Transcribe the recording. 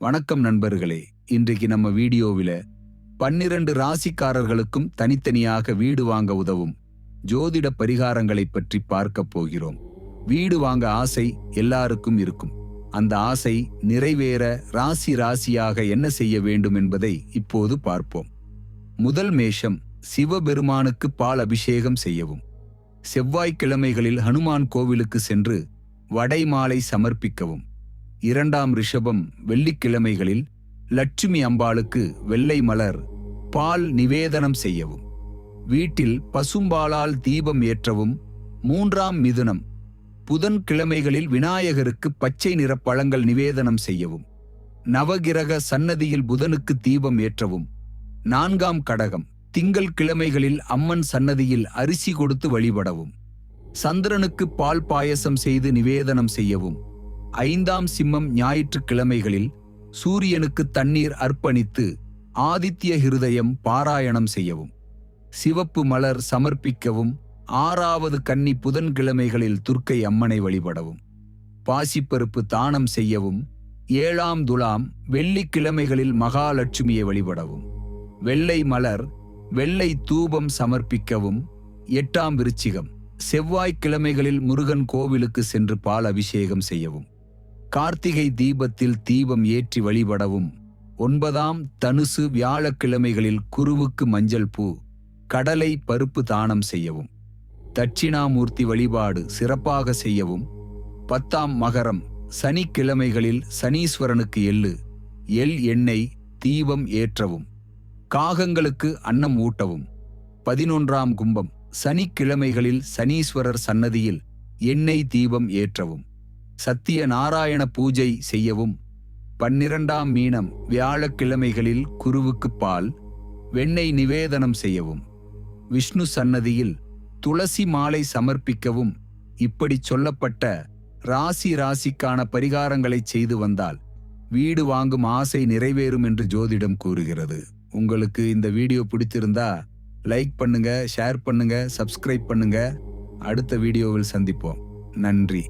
வணக்கம் நண்பர்களே. இன்றைக்கு நம்ம வீடியோவில பன்னிரண்டு ராசிக்காரர்களுக்கும் தனித்தனியாக வீடு வாங்க உதவும் ஜோதிட பரிகாரங்களை பற்றி பார்க்க போகிறோம். வீடு வாங்க ஆசை எல்லாருக்கும் இருக்கும். அந்த ஆசை நிறைவேற ராசி ராசியாக என்ன செய்ய வேண்டும் என்பதை இப்போது பார்ப்போம். முதல் மேஷம் சிவபெருமானுக்கு பால் அபிஷேகம் செய்யவும். செவ்வாய்க்கிழமைகளில் ஹனுமான் கோவிலுக்கு சென்று வடைமாலை சமர்ப்பிக்கவும். இரண்டாம் ரிஷபம் வெள்ளிக்கிழமைகளில் லட்சுமி அம்பாளுக்கு வெள்ளை மலர் பால் நிவேதனம் செய்யவும். வீட்டில் பசும்பாலால் தீபம் ஏற்றவும். மூன்றாம் மிதுனம் புதன்கிழமைகளில் விநாயகருக்கு பச்சை நிற பழங்கள் நிவேதனம் செய்யவும். நவகிரக சன்னதியில் புதனுக்கு தீபம் ஏற்றவும். நான்காம் கடகம் திங்கள் கிழமைகளில் அம்மன் சன்னதியில் அரிசி கொடுத்து வழிபடவும். சந்திரனுக்கு பால் பாயசம் செய்து நிவேதனம் செய்யவும். ஐந்தாம் சிம்மம் ஞாயிற்றுக்கிழமைகளில் சூரியனுக்கு தண்ணீர் அர்ப்பணித்து ஆதித்ய ஹிருதயம் பாராயணம் செய்யவும். சிவப்பு மலர் சமர்ப்பிக்கவும் ஆறாவது கன்னி புதன்கிழமைகளில் துர்க்கை அம்மனை வழிபடவும். பாசிப்பருப்பு தானம் செய்யவும் ஏழாம் துலாம் வெள்ளிக்கிழமைகளில் மகாலட்சுமியை வழிபடவும். வெள்ளை மலர் வெள்ளை தூபம் சமர்ப்பிக்கவும் எட்டாம் விருச்சிகம். செவ்வாய்க்கிழமைகளில் முருகன் கோவிலுக்கு சென்று பால் அபிஷேகம் செய்யவும். கார்த்திகை தீபத்தில் தீபம் ஏற்றி வழிபடவும். ஒன்பதாம் தனுசு வியாழக்கிழமைகளில் குருவுக்கு மஞ்சள் பூ கடலை பருப்பு தானம் செய்யவும். தட்சிணாமூர்த்தி வழிபாடு சிறப்பாக செய்யவும். பத்தாம் மகரம் சனிக்கிழமைகளில் சனீஸ்வரனுக்கு எள்ளு எள் எண்ணெய் தீபம் ஏற்றவும். காகங்களுக்கு அன்னம் ஊட்டவும். பதினொன்றாம் கும்பம் சனிக்கிழமைகளில் சனீஸ்வரர் சன்னதியில் எண்ணெய் தீபம் ஏற்றவும். சத்திய நாராயண பூஜை செய்யவும். பன்னிரண்டாம் மீனம் வியாழக்கிழமைகளில் குருவுக்கு பால் வெண்ணெய் நிவேதனம் செய்யவும். விஷ்ணு சன்னதியில் துளசி மாலை சமர்ப்பிக்கவும். இப்படி சொல்லப்பட்ட ராசி ராசிக்கான பரிகாரங்களை செய்து வந்தால் வீடு வாங்கும் ஆசை நிறைவேறும் என்று ஜோதிடம் கூறுகிறது. உங்களுக்கு இந்த வீடியோ பிடிச்சிருந்தா லைக் பண்ணுங்க ஷேர் பண்ணுங்க சப்ஸ்கிரைப் பண்ணுங்க. அடுத்த வீடியோவில் சந்திப்போம். நன்றி.